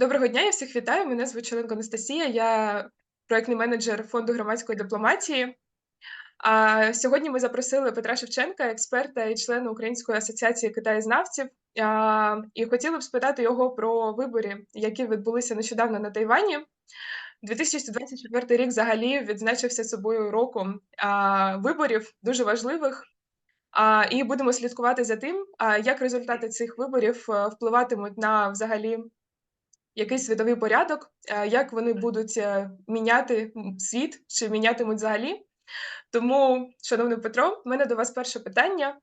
Доброго дня, я всіх вітаю. Мене звуть Чоленко Анастасія. Я проектний менеджер фонду громадської дипломатії. А сьогодні ми запросили Петра Шевченка, експерта і члена Української асоціації китаєзнавців. І хотіли б спитати його про вибори, які відбулися нещодавно на Тайвані. 2024 рік взагалі відзначився собою роком а, виборів дуже важливих. А, і будемо слідкувати за тим, як результати цих виборів е, впливатимуть на взагалі якийсь світовий порядок, е, як вони будуть е, міняти світ чи мінятимуть взагалі. Тому, шановний Петро, в мене до вас перше питання.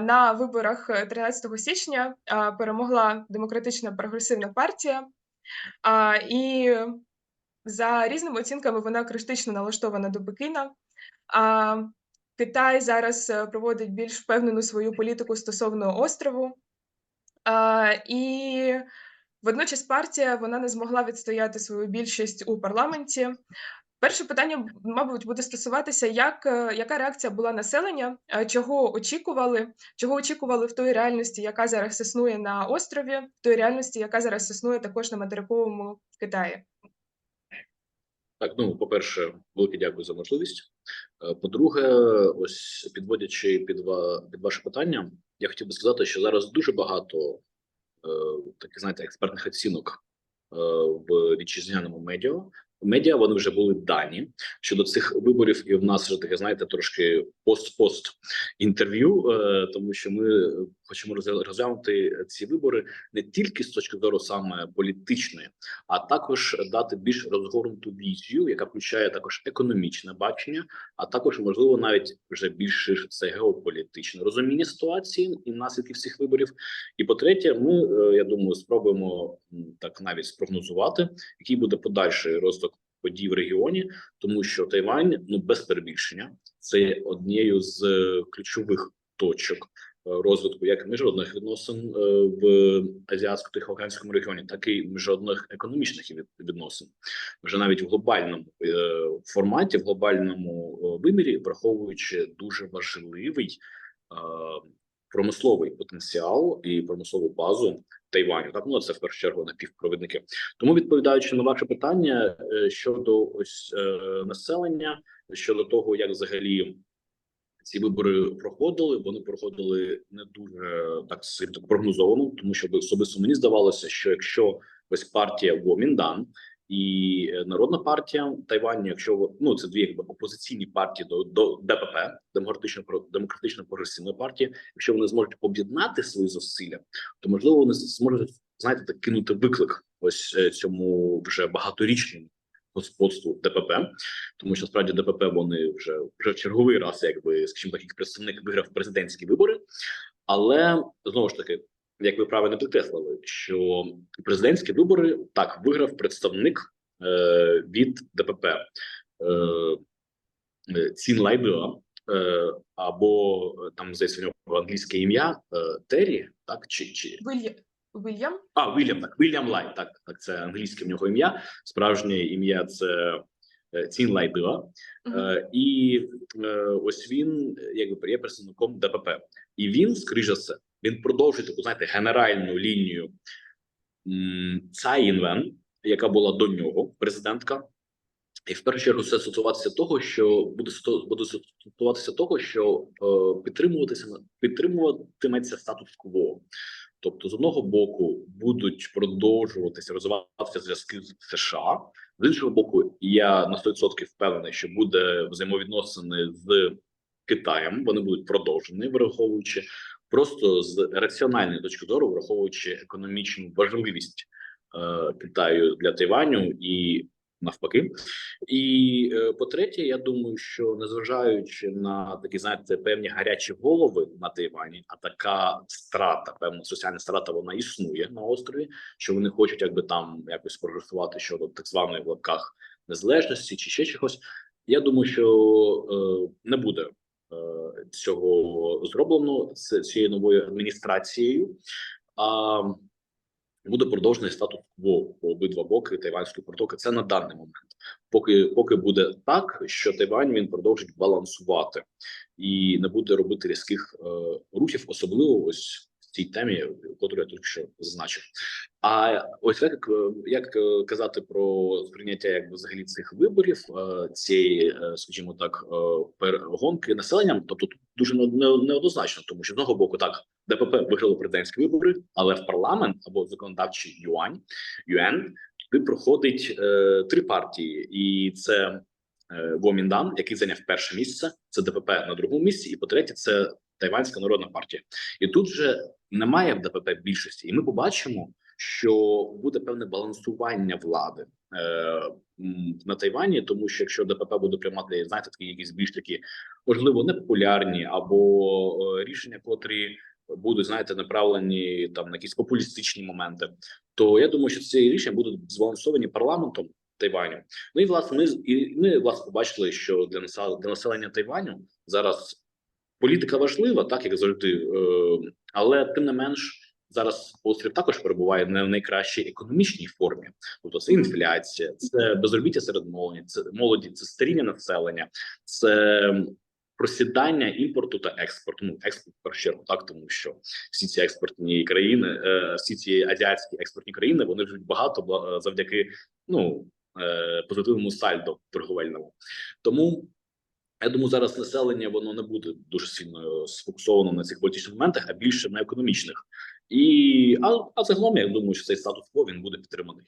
На виборах е, 13 січня перемогла демократична прогресивна партія, і за різними оцінками вона критично налаштована до Пекіна. Китай зараз е, проводить більш впевнену свою політику стосовно острову. І водночас партія вона не змогла відстояти свою більшість у парламенті. Перше питання, мабуть, буде стосуватися, як, е, яка реакція була населення, е, чого очікували, чого очікували в той реальності, яка зараз існує на острові, в той реальності, яка зараз існує також на материковому Китаї. Так, ну по-перше, велике дякую за можливість. Е, По-друге, ось підводячи під ва- під ваше питання, я хотів би сказати, що зараз дуже багато таких, знаєте, експертних оцінок е, в вітчизняному медіа. Медіа вони вже були дані щодо цих виборів, і в нас вже таке, знаєте, трошки пост-пост інтерв'ю, е, тому що ми хочемо розглянути ці вибори не тільки з точки зору саме політичної, а також дати більш розгорнуту візію, яка включає також економічне бачення, а також можливо навіть вже більш ширше це геополітичне розуміння ситуації і наслідків цих виборів. І по-третє, ми е, я думаю, спробуємо так навіть спрогнозувати, який буде подальший розвиток подій в регіоні, тому що Тайвань, ну без перебільшення, це однією з е, ключових точок е, розвитку як міжнародних відносин е, в азіатсько-тихоокеанському регіоні, так і міжнародних економічних відносин. Вже навіть в глобальному форматі, в глобальному вимірі, враховуючи дуже важливий промисловий потенціал і промислову базу Тайваню. Так, ну це в першу чергу напівпровідники. Тому відповідаючи на ваше питання е, щодо ось е, населення, щодо того, як взагалі ці вибори проходили, вони проходили не дуже так скажімо так, прогнозовано, тому що особисто мені здавалося, що якщо ось партія Гоміндан і е, народна партія Тайваню, якщо ну це дві якби опозиційні партії до, до ДПП, демократично демократично прогресивної партії, якщо вони зможуть об'єднати свої зусилля, то можливо вони зможуть знаєте так кинути виклик ось е, цьому вже багаторічному господству ДПП, тому що справді ДПП вони вже вже в черговий раз, якби скажімо так, їх представник виграв президентські вибори, але знову ж таки, як ви правильно підкреслили, що президентські вибори так виграв представник е, від ДПП е, е, Цін Лайдуа, е, або е, там здається в нього англійське ім'я е, Террі, так чи чи Вильям, Вильям? а, Вільям, так, Вільям Лай, так, так, це англійське в нього ім'я. Справжнє ім'я це е, Цін Лайдила. Мгм. Е, і е, ось він якби є представником ДПП. І він, скоріш за все, він продовжує таку, знаєте, генеральну лінію м, Цай Інвен, яка була до нього, президентка. І в першу чергу це стосуватися того, що буде буде стосуватися того, що е, підтримуватися підтримуватиметься статус-кво. Тобто, з одного боку, будуть продовжуватися розвиватися зв'язки з США. З іншого боку, я на 100% впевнений, що буде взаємовідносини з Китаєм. Вони будуть продовжені, враховуючи просто з раціональної точки зору, враховуючи економічну важливість е, Китаю для Тайваню і навпаки. І е, по-третє, я думаю, що незважаючи на такі, знаєте, певні гарячі голови на Тайвані, а така страта, певна соціальна страта, вона існує на острові, що вони хочуть якби там якось прогресувати щодо так званої в лапках незалежності чи ще чогось. Я думаю, що е, не буде цього зроблено з цією новою адміністрацією. А буде продовжений статус-кво по обидва боки Тайванської протоки. Це на даний момент. Поки поки буде так, що Тайвань він продовжить балансувати і не буде робити різких е, рухів, особливо ось цій темі, яку я тільки що зазначив. А ось як, е, як е, казати про сприйняття якби взагалі цих виборів, е, цієї, скажімо так, перегонки населенням, тобто тут дуже не- не- неоднозначно, тому що з одного боку так ДПП виграло президентські вибори, але в парламент або в законодавчий юань юен туди проходить е, три партії, і це Гоміндан, який зайняв перше місце, це ДПП на другому місці, і по третє, це Тайванська народна партія. І тут же немає в ДПП більшості, і ми побачимо, що буде певне балансування влади е, на Тайвані, тому що якщо ДПП буде приймати, знаєте, такі якісь більш такі можливо непопулярні або е, рішення, котрі будуть знаєте, направлені там на якісь популістичні моменти, то я думаю, що ці рішення будуть збалансовані парламентом Тайваню. Ну і власне ми і ми власне побачили, що для населення Тайваню зараз політика важлива, так як завжди, е, але тим не менш. Зараз острів також перебуває не в найкращій економічній формі. Тобто це інфляція, це безробіття серед молоді, це молоді, це старіння населення, це просідання імпорту та експорту. Ну експорт в першу чергу, так тому що всі ці експортні країни, е, всі ці азіатські експортні країни, вони живуть багато завдяки ну е, позитивному сальдо торговельному. Тому я думаю, зараз населення воно не буде дуже сильно сфокусовано на цих політичних моментах, а більше на економічних. І а, а загалом я думаю, що цей статус-кво він буде підтриманий.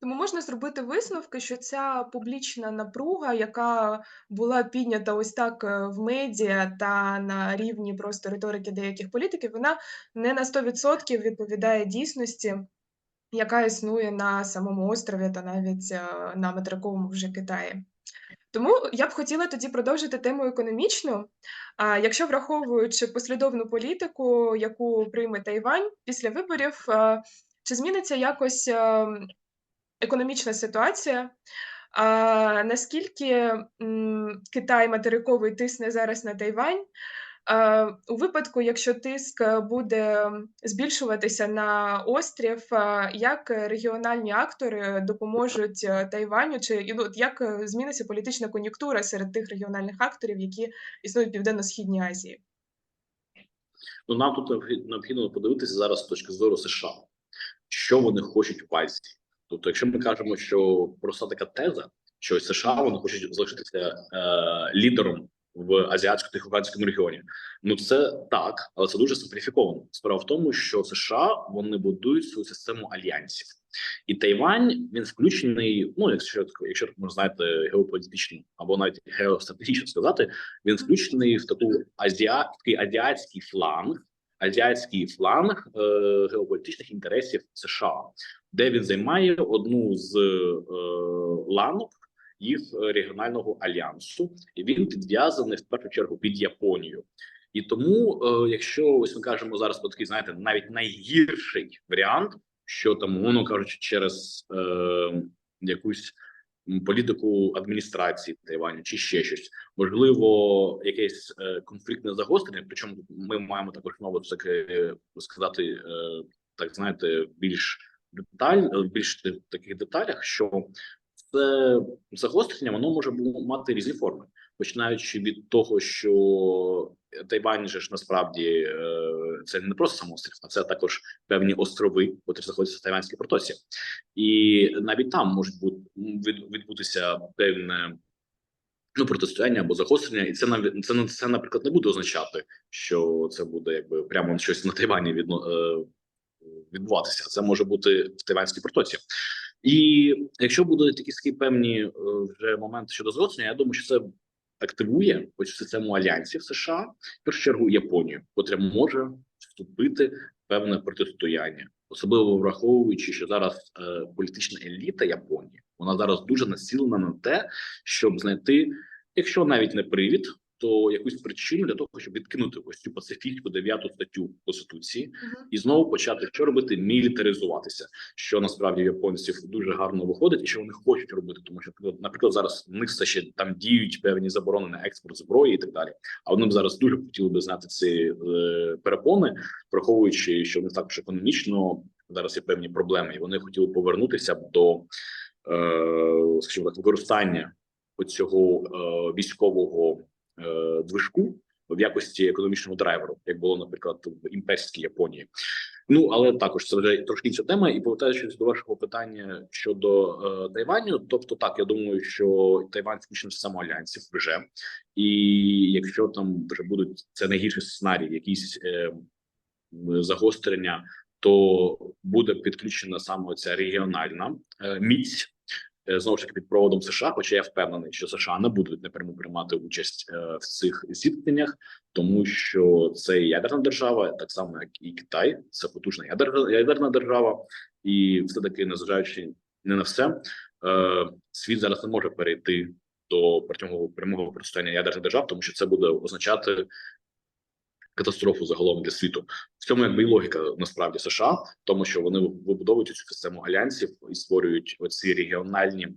Тому можна зробити висновки, що ця публічна напруга, яка була піднята ось так е, в медіа та на рівні просто риторики деяких політиків, вона не на 100% відповідає дійсності, яка існує на самому острові та навіть е, на материковому вже Китаї. Тому я б хотіла тоді продовжити тему економічну. А якщо враховуючи послідовну політику, яку прийме Тайвань після виборів, чи зміниться якось е, економічна ситуація? А, наскільки Китай материковий тисне зараз на Тайвань? А, у випадку, якщо тиск е, буде збільшуватися на острів, як регіональні актори допоможуть е, Тайваню, чи ну, як е, зміниться політична кон'юнктура серед тих регіональних акторів, які існують в Південно-Східній Азії? Ну нам тут необхід- необхідно подивитися зараз з точки зору США, що вони хочуть в Азії. Тобто, якщо ми кажемо, що просто така теза, що США вони хочуть залишитися е, лідером в азіатсько-тихоокеанському регіоні. Ну це так, але це дуже симпліфіковано. Справа в тому, що США вони будують свою систему альянсів, і Тайвань він включений. Ну, якщо якщо можна знаєте, геополітично або навіть геостратегічно сказати, він включений в таку азіа, такий азіатський фланг, азіатський фланг е, геополітичних інтересів США, де він займає одну з е, ланок їх е, регіонального альянсу, і він підв'язаний в першу чергу під Японію. І тому, е, якщо ось ми кажемо зараз про такий, знаєте, навіть найгірший варіант, що там, воно кажучи, через е, якусь політику адміністрації Тайваню чи ще щось, можливо, якесь е, конфліктне загострення. Причому ми маємо також знову таки е, сказати, е, так знаєте, більш деталь, більш таких деталях, що це загострення воно може мати різні форми, починаючи від того, що Тайвань же ж насправді е, це не просто самоострів, а це також певні острови, які знаходяться в Тайванській протоці, і навіть там бути відбутися певне. Ну, протистояння або загострення, і це навіть це, це, наприклад, не буде означати, що це буде якби прямо щось на Тайвані відно, е, відбуватися. Це може бути в Тайванській протоці. І якщо будуть якісь такі певні е, вже моменти щодо зростання, я думаю, що це активує ось систему альянсів США, в першу чергу Японію, котра може вступити в певне протистояння, особливо враховуючи, що зараз е, політична еліта Японії вона зараз дуже націлена на те, щоб знайти, якщо навіть не привід, то якусь причину для того, щоб відкинути ось цю пацифістську дев'яту статтю конституції Мгм. і знову почати що робити? Мілітаризуватися, що насправді в японців дуже гарно виходить, і що вони хочуть робити, тому що наприклад, зараз в них все ще там діють певні заборони на експорт зброї і так далі. А вони б зараз дуже хотіли би знати ці е, перепони, враховуючи, що в них також економічно зараз є певні проблеми, і вони хотіли повернутися до, е, скажімо так, використання оцього е, військового движку в якості економічного драйверу, як було, наприклад, в імперській Японії. Ну але також це вже трошки інша тема. І повертаючись до вашого питання щодо е, Тайваню, тобто так, я думаю, що Тайвань включено в систему альянсів вже, і якщо там вже будуть це найгірший сценарій, якісь е, загострення, то буде підключена саме ця регіональна е, міць. Е, Знову ж таки під проводом США, хоча я впевнений, що США не будуть напряму приймати участь е, в цих зіткненнях, тому що це ядерна держава, так само як і Китай, це потужна ядерна ядерна держава, і все таки, незважаючи не на все, е, світ зараз не може перейти до прямого прямого протистояння ядерних держав, тому що це буде означати катастрофу загалом для світу. В цьому якби і логіка насправді США, тому що вони вибудовують цю систему альянсів і створюють оці регіональні, е,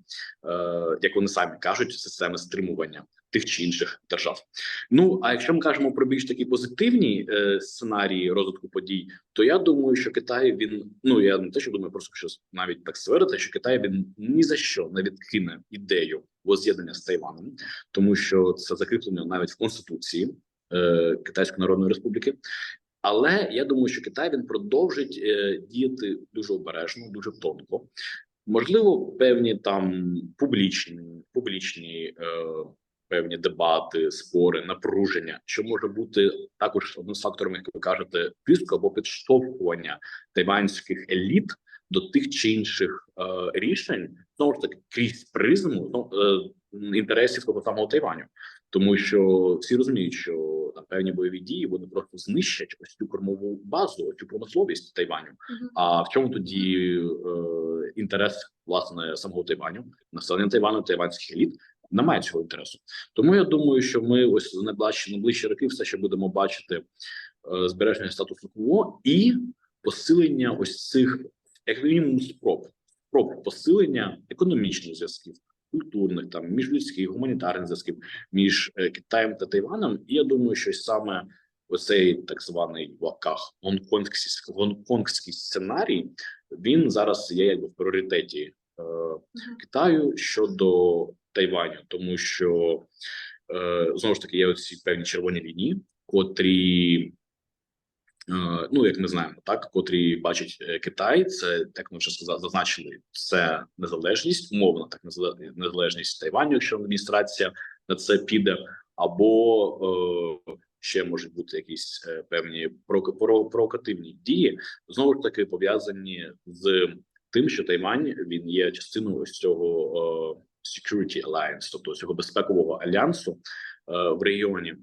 як вони самі кажуть, системи стримування тих чи інших держав. Ну а якщо ми кажемо про більш такі позитивні е, сценарії розвитку подій, то я думаю, що Китай він ну я не те, що думаю, просто що навіть так ствердити, що Китай він ні за що не відкине ідею воз'єднання з Тайваном, тому що це закріплено навіть в конституції е, Китайської Народної Республіки. Але я думаю, що Китай він продовжить е, діяти дуже обережно, дуже тонко. Можливо, певні там публічні публічні е, певні дебати, спори, напруження, що може бути також одним з факторів, як ви кажете, тиску або підштовхування тайванських еліт до тих чи інших е, рішень, знову ж таки крізь призму ну, е, інтересів того самого Тайваню, тому що всі розуміють, що на певні бойові дії вони просто знищать ось цю кормову базу, ось цю промисловість Тайваню. Мгм. А в чому тоді е, інтерес власне самого Тайваню, населення Тайвану, тайванських еліт? Немає цього інтересу. Тому я думаю, що ми ось в найближчі найближчі роки все ще будемо бачити е, збереження статусу кво і посилення ось цих як мінімум спроб спроб посилення економічних зв'язків, культурних там міжлюдських, гуманітарних зв'язків між е, Китаєм та Тайваном. І я думаю, що саме оцей так званий в лапках гонконгський, гонконгський сценарій він зараз є якби в пріоритеті е, Китаю щодо Тайваню, тому що е, знову ж таки є оці певні червоні лінії, котрі. Е, Ну, як ми знаємо, так котрі бачать е, Китай, це як ми вже зазначили, це незалежність, умовно так незале- незалежність Тайваню, якщо адміністрація на це піде, або е, ще можуть бути якісь е, певні провокативні дії, знову ж таки пов'язані з тим, що Тайвань він є частиною ось цього е, Security Alliance, тобто цього безпекового альянсу е, в регіоні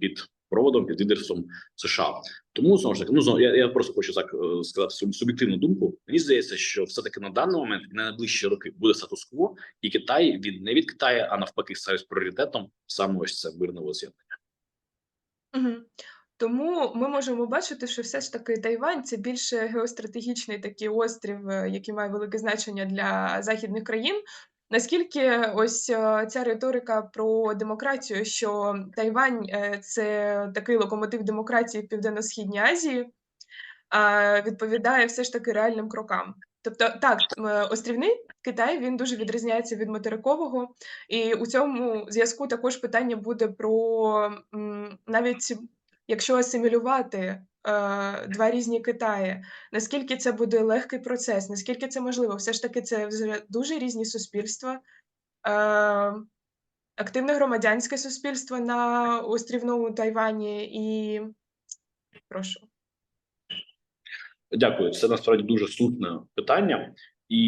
під проводом під лідерством США. Тому знову ж таки, ну знову я, я просто хочу так е, сказати суб'єктивну думку. Мені здається, що все таки на даний момент на найближчі роки буде статус-кво, і Китай він не від Китаю, а навпаки, стає пріоритетом саме ось це мирне воз'єднання. Мгм. Тому ми можемо бачити, що все ж таки Тайвань це більше геостратегічний такий острів, е, який має велике значення для західних країн. Наскільки ось е, ця риторика про демократію, що Тайвань е, це такий локомотив демократії в Південно-Східній Азії, відповідає все ж таки реальним крокам. Тобто, так, острівний Китай він дуже відрізняється від материкового, і у цьому зв'язку також питання буде про навіть якщо асимілювати два різні Китаї, наскільки це буде легкий процес, наскільки це можливо? Все ж таки, це дуже різні суспільства. Е, активне громадянське суспільство на острівному Тайвані і прошу. Дякую. Це насправді дуже слушне питання, і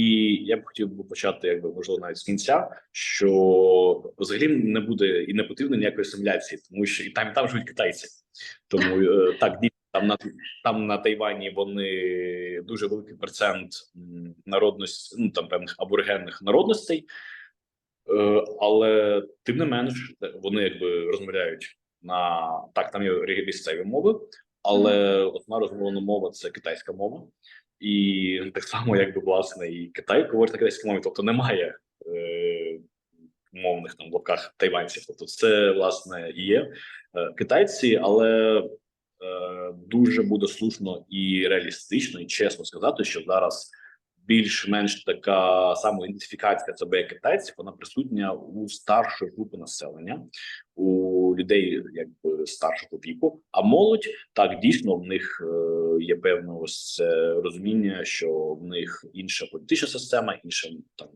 я б хотів би почати, якби можливо, навіть з кінця, що взагалі не буде і не потрібно ніякої асиміляції, тому що і там і там живуть китайці. Тому е, так там на там на Тайвані вони дуже великий процент народності, ну там певних аборигенних народностей, е, але тим не менш вони якби розмовляють на так, там є місцеві мови, але основна розмовна мова це китайська мова, і так само, якби власне, і Китай говорить на китайській мові, тобто немає е, мовних там в лапках тайванців. Тобто, це власне є е, китайці, але дуже буде слушно і реалістично, і чесно сказати, що зараз більш-менш така самоідентифікація себе як китайців, вона присутня у старшої групи населення, у людей якби старшого віку. А молодь так дійсно в них е, є певне ось розуміння, що в них інша політична система, інша там.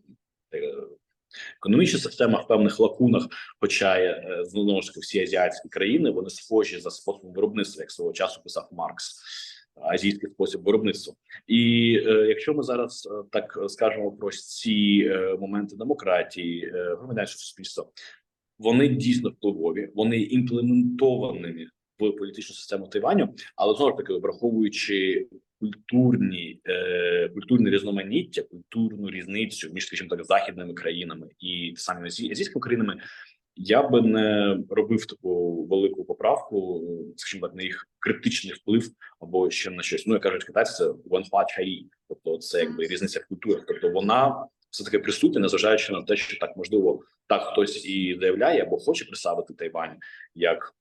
Е, Економічна система в певних лакунах, хоча е, знову ж таки всі азіатські країни вони схожі за способом виробництва, як свого часу писав Маркс, азійський спосіб виробництва. І е, якщо ми зараз е, так скажемо про ці е, моменти демократії, е, громадянського суспільства, вони дійсно впливові, вони імплементовані в політичну систему Тайваню, але знову ж таки враховуючи культурні е, культурне різноманіття, культурну різницю між, скажімо так, західними країнами і азі- азійськими країнами, я би не робив таку велику поправку, скажімо так, на їх критичний вплив або ще на щось. Ну як кажуть китайці, це «ванхуа чаї», тобто це якби різниця в культурах. Тобто вона все таки присутня, незважаючи на те, що так можливо так хтось і заявляє або хоче представити Тайвань як.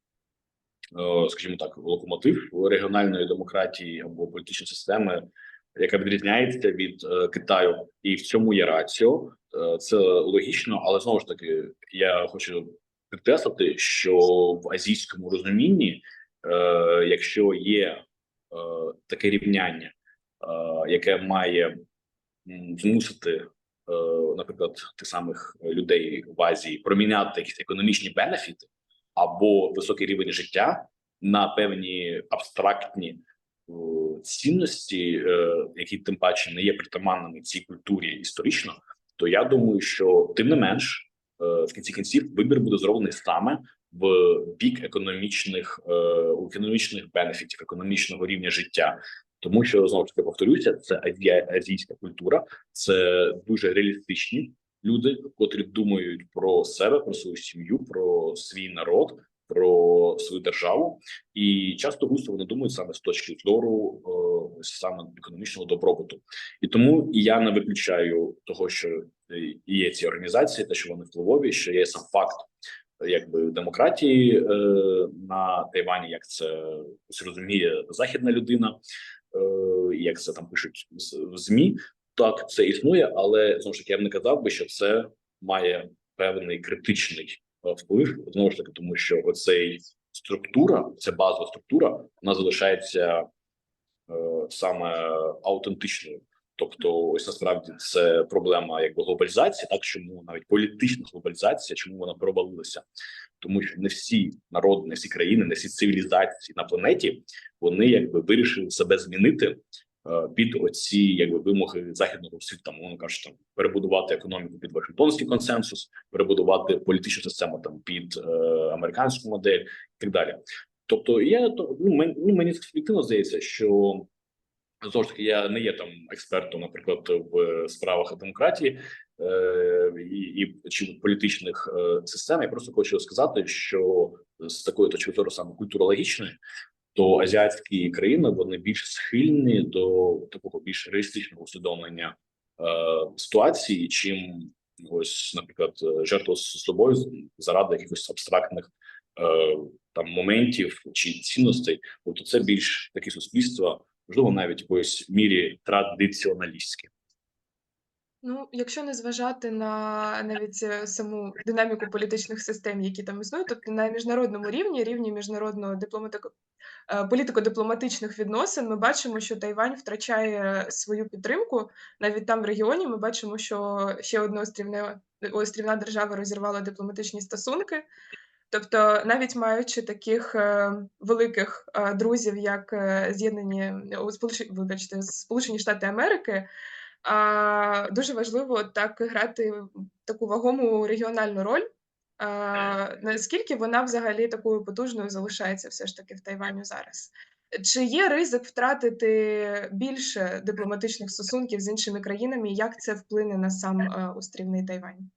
Е, Скажімо так, локомотив регіональної демократії або політичної системи, яка відрізняється від е, Китаю, і в цьому є раціо. Е, Це логічно, але знову ж таки, я хочу підкреслити, що в азійському розумінні, якщо є таке рівняння, яке має змусити, наприклад, тих самих людей в Азії проміняти якісь економічні бенефіти або високий рівень життя на певні абстрактні е, цінності, е, які тим паче не є притаманними цій культурі історично, то я думаю, що тим не менш, е, в кінці кінців вибір буде зроблений саме в бік економічних економічних бенефітів, економічного рівня життя. Тому що знову ж таки повторюся, це азійська культура, це дуже реалістичні люди, котрі думають про себе, про свою сім'ю, про свій народ, про свою державу, і часто густо вони думають саме з точки зору е, саме економічного добробуту. І тому я не виключаю того, що е, є ці організації, те, що вони впливові, що є сам факт. Якби демократії е, на Тайвані, як це ось розуміє західна людина, е, як це там пишуть в змі, так це існує, але знову ж таки я б не казав би, що це має певний критичний е, вплив. Знову ж таки, тому що оцей структура, ця базова структура, вона залишається е, саме аутентичною. Тобто, ось насправді це проблема якби глобалізації, так чому навіть політична глобалізація, чому вона провалилася, тому що не всі народи, не всі країни, не всі цивілізації на планеті вони якби вирішили себе змінити під оці якби вимоги західного світу, там воно каже, там перебудувати економіку під Вашингтонський консенсус, перебудувати політичну систему там під е, американську модель і так далі. Тобто, я то ну мені, ну, мені суб'єктивно здається, що знову ж таки я не є там експертом, наприклад, в справах демократії е, і, і чи політичних е, систем. Я просто хочу сказати, що з такої точки зору саме культурологічної, то азіатські країни вони більш схильні до такого більш реалістичного усвідомлення е, ситуації, чим ось, наприклад, жертва з собою заради якихось абстрактних е, там моментів чи цінностей. Тобто, це більш такі суспільства, можливо, навіть якоїсь мірі традиціоналістські. Ну, якщо не зважати на навіть е, саму динаміку політичних систем, які там існують, тобто на міжнародному рівні, рівні міжнародного дипломатико е, політико-дипломатичних відносин, ми бачимо, що Тайвань втрачає свою підтримку. Навіть там в регіоні ми бачимо, що ще одна острівна, острівна держава розірвала дипломатичні стосунки. Тобто, навіть маючи таких е, великих е, друзів, як з'єднані вибачте, Сполучені Штати Америки, а, дуже важливо так грати таку вагому регіональну роль. А, наскільки вона взагалі такою потужною залишається все ж таки в Тайваню зараз? Чи є ризик втратити більше дипломатичних стосунків з іншими країнами? Як це вплине на сам е, острівний Тайвань?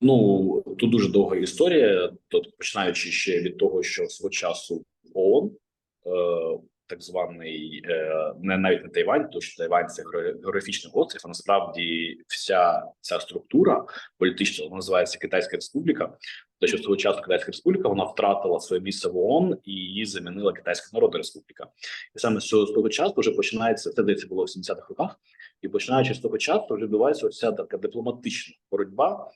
Ну тут дуже довга історія. Тут починаючи ще від того, що свого часу ООН, е, так званий е, не навіть не Тайвань, тому що Тайвань це геогра- географічний острів. А насправді вся ця структура політична вона називається Китайська Республіка. Те, що свого часу Китайська Республіка вона втратила своє місце в ООН і її замінила Китайська Народна Республіка. І саме з цього з того часу вже починається це здається було в 70-х роках, і починаючи з того часу вже відбувається оця така дипломатична боротьба.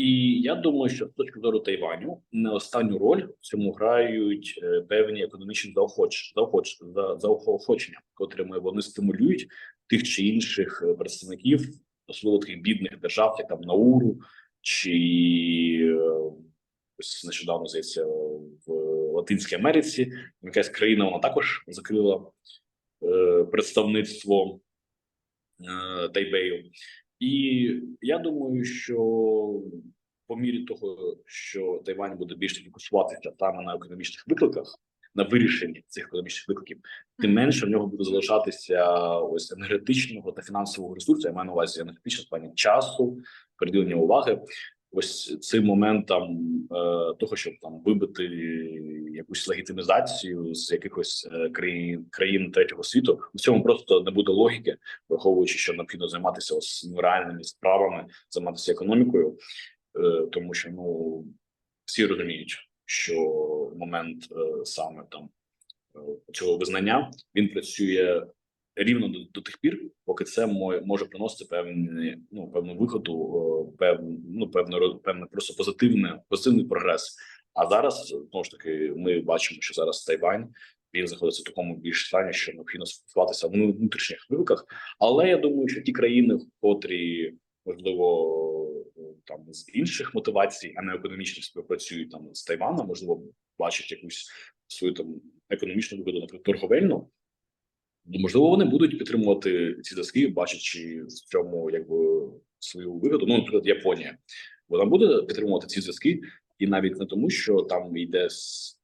І я думаю, що з точки зору Тайваню не останню роль в цьому грають е, певні економічні заохоч, заохоч, за- заохочення, котрими вони стимулюють тих чи інших е, представників, особливо таких бідних держав, як там Науру чи е, ось нещодавно здається в Латинській Америці. Якась країна вона також закрила е, представництво Тайбею. І я думаю, що по мірі того, що Тайвань буде більше фокусуватися саме на економічних викликах, на вирішенні цих економічних викликів, тим менше в нього буде залишатися ось енергетичного та фінансового ресурсу. Я маю на увазі енергетичного плані часу, приділення уваги. Ось цим моментом е, того, щоб там вибити якусь легітимізацію з якихось е, країн країн третього світу, в цьому просто не буде логіки, враховуючи, що необхідно займатися ось реальними справами, займатися економікою, е, тому що ну всі розуміють, що момент саме там цього визнання він працює рівно до, до тих пір, поки це може приносити певні ну певну виходу, е, певну ну певне роз- певне просто позитивне позитивний прогрес. А зараз знову ж таки ми бачимо, що зараз Тайвань він знаходиться в такому більш стані, що необхідно сфокусуватися в ну, внутрішніх викликах. Але я думаю, що ті країни, котрі можливо там з інших мотивацій, а не економічних співпрацюють там з Тайваном, можливо, бачать якусь свою там економічну вигоду, наприклад, торговельну. Можливо, вони будуть підтримувати ці зв'язки, бачачи в цьому якби свою вигоду. Ну, наприклад, Японія. Вона буде підтримувати ці зв'язки, і навіть не тому, що там йде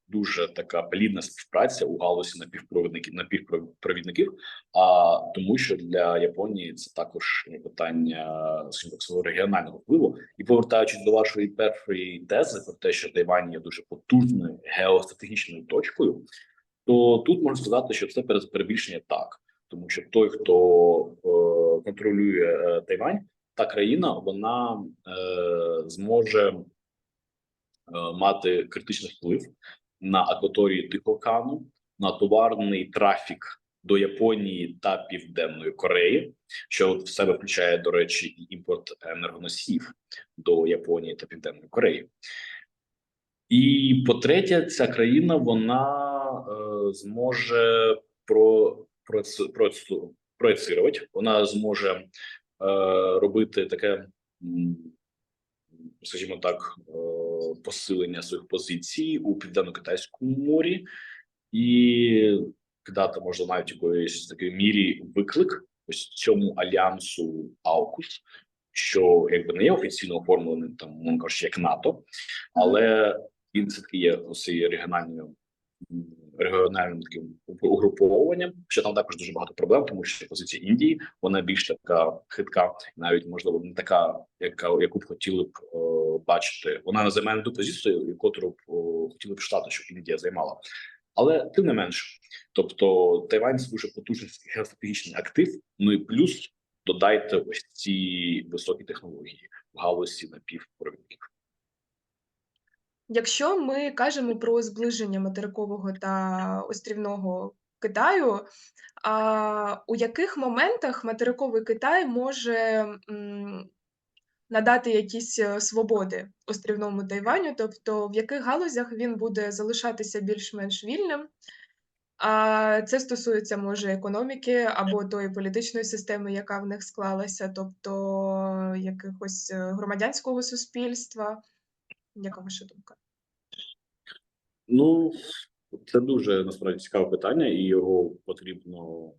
дуже така плідна співпраця у галузі напівпровідників напівпровідників, а тому, що для Японії це також питання скажімо свого регіонального впливу. І повертаючись до вашої першої тези про те, що Тайвань є дуже потужною геостратегічною точкою, то тут можна сказати, що це пере- перебільшення так, тому що той, хто е, контролює е, Тайвань, та країна вона е, зможе мати критичний вплив на акваторії Тихого океану, на товарний трафік до Японії та Південної Кореї, що в себе включає, до речі, імпорт енергоносіїв до Японії та Південної Кореї. І по-третє, ця країна вона е, зможе про, про, про, проєцирувати, вона зможе е, робити таке, скажімо так, е, посилення своїх позицій у південно-китайському морі. І кидати можна навіть якоїсь такій мірі виклик ось цьому альянсу Аукус, що якби не є офіційно оформленим там, мовно кажучи, як НАТО, але він все таки є регіональною регіональним таким угруповуванням. Що там також дуже багато проблем, тому що позиція Індії вона більш така хитка, навіть можливо не така, яка яку б хотіли б о, бачити. Вона не займає ту позицію, яку б о, хотіли б штати, щоб Індія займала. Але тим не менш, тобто Тайвань це дуже потужний геостратегічний актив. Ну і плюс додайте ось ці високі технології в галузі напівпровідників. Якщо ми кажемо про зближення материкового та острівного Китаю, а у яких моментах материковий Китай може надати якісь е, свободи острівному Тайваню, тобто в яких галузях він буде залишатися більш-менш вільним? А це стосується може економіки або тої політичної системи, яка в них склалася, тобто якихось е, громадянського суспільства. Яка ваша думка? Ну це дуже насправді цікаве питання, і його потрібно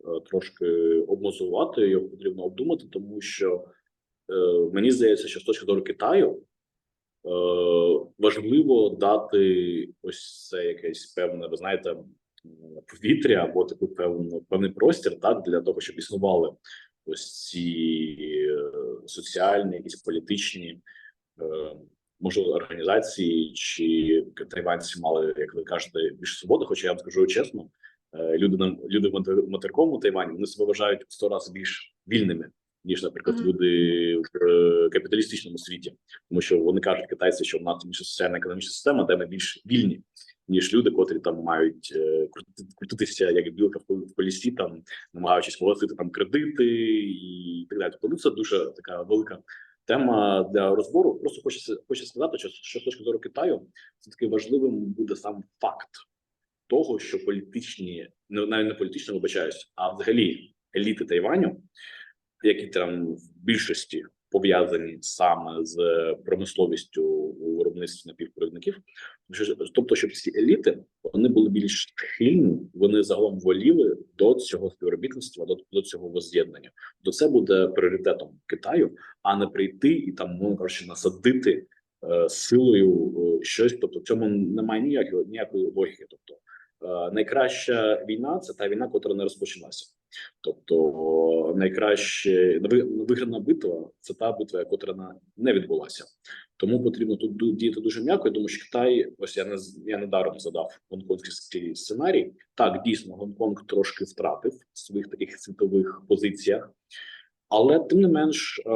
е, трошки обмозувати, його потрібно обдумати, тому що е, мені здається, що з точки зору Китаю е, важливо дати ось це якесь певне, ви знаєте, повітря або таку певну певний простір, так для того, щоб існували ось ці е, соціальні, якісь політичні. Можливо, організації чи тайванці мали, як ви кажете, більше свободи. Хоча я вам скажу чесно, е, люди на люди в матер- материковому Тайвані вони себе вважають в сто разів більш вільними, ніж, наприклад, Мгм. люди в е, капіталістичному світі, тому що вони кажуть китайці, що в нас більше соціальна економічна система, де ми більш вільні. Ніж люди, котрі там мають е, крутитися як білка в колісі, там намагаючись погасити там кредити і так далі. Тобто ну, це дуже така велика Тема для розбору. Просто хочеться хочу сказати, що, що з точки зору Китаю, це таки важливим буде сам факт того, що політичні, не навіть не політичні, вибачаюсь, а взагалі еліти Тайваню, які там в більшості пов'язані саме з промисловістю у виробництві напівпровідників, тобто, щоб ці еліти вони були більш схильні, вони загалом воліли до цього співробітництва, до, до цього возз'єднання. До це буде пріоритетом Китаю, а не прийти і там, мовно кажучи, насадити е, силою е, щось. Тобто, в цьому немає ніякої ніякої логіки. Тобто, е, найкраща війна це та війна, котра не розпочалася. Тобто, найкраще виграна битва це та битва, яка не відбулася. Тому потрібно тут діяти дуже м'яко. Я думаю, що Китай, ось я не я недаром задав гонконгський сценарій. Так, дійсно, Гонконг трошки втратив в своїх таких світових позиціях, але тим не менш е,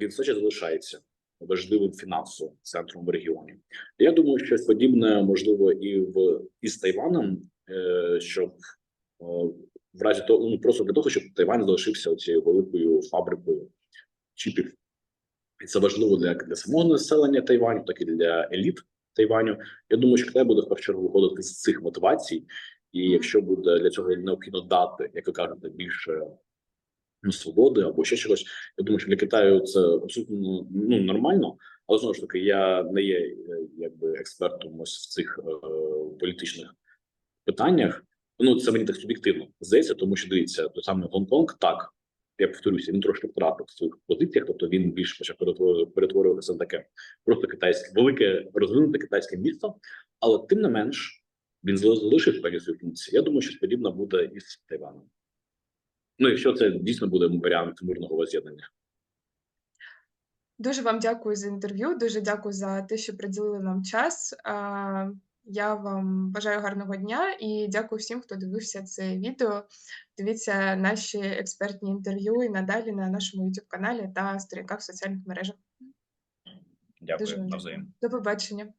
він все ще залишається важливим фінансовим центром в регіоні. Я думаю, що подібне можливо і в із Тайваном, е, щоб е, в разі того, ну просто для того, щоб Тайвань залишився цією великою фабрикою чіпів. І це важливо для, для самого населення Тайваню, так і для еліт Тайваню. Я думаю, що Китай буде в першу чергу виходити з цих мотивацій, і якщо буде для цього необхідно дати, як ви кажете, більше ну, свободи або ще чогось, я думаю, що для Китаю це абсолютно ну нормально. Але знову ж таки, я не є е, якби експертом ось в цих е, політичних питаннях. Ну це мені так суб'єктивно здається, тому що дивіться, той самий Гонконг, так я повторюся, він трошки втратив в своїх позиціях, тобто він більш почав перетворювати- перетворюватися на таке просто китайське, велике розвинуте китайське місто, але тим не менш він залишив певні свої функції. Я думаю, що подібне буде і з Тайваном. Ну, якщо це дійсно буде варіант мирного воз'єднання. Дуже вам дякую за інтерв'ю. Дуже дякую за те, що приділили нам час. Я вам бажаю гарного дня і дякую всім, хто дивився це відео. Дивіться наші експертні інтерв'ю і надалі на нашому youtube каналі та сторінках в соціальних мережах. Дякую навзаєм. До побачення.